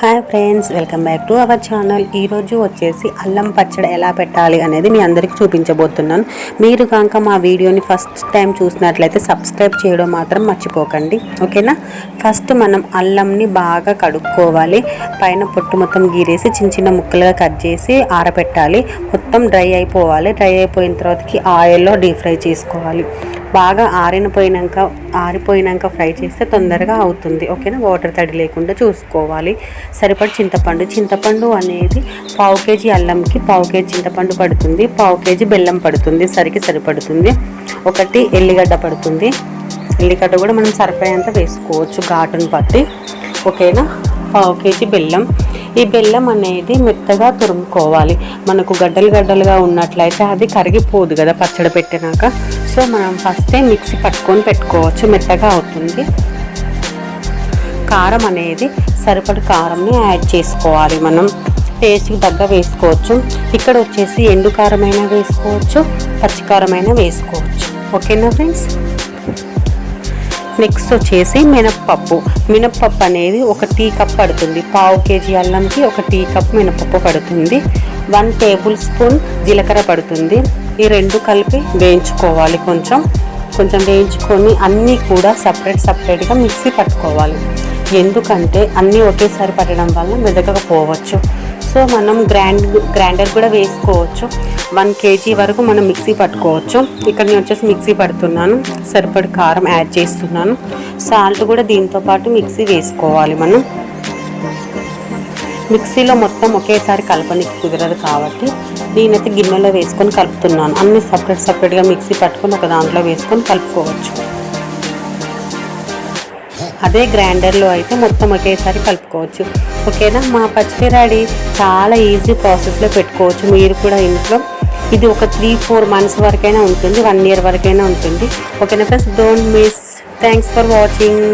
Hi friends welcome back to our channel. ఈరోజు వచ్చేసి అల్లం పచ్చడి ఎలా పెట్టాలి అనేది మీ అందరికీ చూపించబోతున్నాను. మీరు కనుక మా వీడియోని ఫస్ట్ టైం చూసినట్లయితే సబ్స్క్రైబ్ చేయడం మాత్రం మర్చిపోకండి. ఓకేనా? ఫస్ట్ మనం అల్లంని బాగా కడుక్కోవాలి. పైన పొట్టు మొత్తం గీరేసి చిన్న చిన్న ముక్కలుగా కట్ చేసి ఆరబెట్టాలి మొత్తం డ్రై అయిపోవాలి. డ్రై అయిపోయిన తర్వాతకి ఆయిల్లో డీప్ ఫ్రై చేసుకోవాలి. బాగా ఆరినపోయినాక ఆరిపోయినాక ఫ్రై చేస్తే తొందరగా అవుతుంది. ఓకేనా? వాటర్ తడి లేకుండా చూసుకోవాలి. సరిపడి చింతపండు. చింతపండు అనేది పావు కేజీ అల్లంకి పావు కేజీ చింతపండు పడుతుంది. పావు కేజీ బెల్లం పడుతుంది. సరికి సరిపడుతుంది. ఒకటి ఎల్లిగడ్డ పడుతుంది. ఎల్లిగడ్డ కూడా మనం సరిపోయేంత వేసుకోవచ్చు ఘాటును బట్టి. ఓకేనా? పావు కేజీ బెల్లం. ఈ బెల్లం అనేది మెత్తగా తురుముకోవాలి. మనకు గడ్డలు గడ్డలుగా ఉన్నట్లయితే అది కరిగిపోదు కదా పచ్చడి పెట్టినాక. సో మనం ఫస్టే మిక్సీ పట్టుకొని పెట్టుకోవచ్చు. మెత్తగా అవుతుంది. కారం అనేది సరిపడి కారంని యాడ్ చేసుకోవాలి మనం. టేస్ట్కి తగ్గ వేసుకోవచ్చు. ఇక్కడ వచ్చేసి ఎండు కారమైనా వేసుకోవచ్చు పచ్చికారమైనా వేసుకోవచ్చు. ఓకేనా ఫ్రెండ్స్ నెక్స్ట్ వచ్చేసి మినప్పప్పు. మినప్పప్పు అనేది ఒక టీ కప్ పడుతుంది. పావు కేజీ అల్లంకి ఒక టీ కప్ మినపప్పు పడుతుంది. వన్ టేబుల్ స్పూన్ జీలకర్ర పడుతుంది. ఈ రెండు కలిపి వేయించుకోవాలి కొంచెం. కొంచెం వేయించుకొని అన్నీ కూడా సపరేట్ సపరేట్గా మిక్సీ పట్టుకోవాలి. ఎందుకంటే అన్నీ ఒకేసారి పట్టడం వల్ల మెదగకపోవచ్చు సో మనం గ్రైండ్ గ్రైండర్ కూడా వేసుకోవచ్చు. వన్ కేజీ వరకు మనం మిక్సీ పట్టుకోవచ్చు. ఇక్కడ నేను వచ్చేసి మిక్సీ పడుతున్నాను. సరిపడి కారం యాడ్ చేస్తున్నాను. సాల్ట్ కూడా దీంతో పాటు మిక్సీ వేసుకోవాలి మనం. మిక్సీలో మొత్తం ఒకేసారి కలపనికి కుదరదు కాబట్టి నేనైతే గిన్నెలో వేసుకొని కలుపుతున్నాను. అన్ని సపరేట్ సపరేట్గా మిక్సీ పట్టుకొని ఒక దాంట్లో వేసుకొని కలుపుకోవచ్చు. అదే గ్రైండర్లో అయితే మొత్తం ఒకేసారి కలుపుకోవచ్చు. ఓకేనా? మా పచ్చిమిరాడి చాలా ఈజీ ప్రాసెస్లో పెట్టుకోవచ్చు. మీరు కూడా ఇంట్లో ఇది ఒక త్రీ ఫోర్ మంత్స్ వరకైనా ఉంటుంది వన్ ఇయర్ వరకైనా ఉంటుంది. ఓకేనా friends don't miss thanks for watching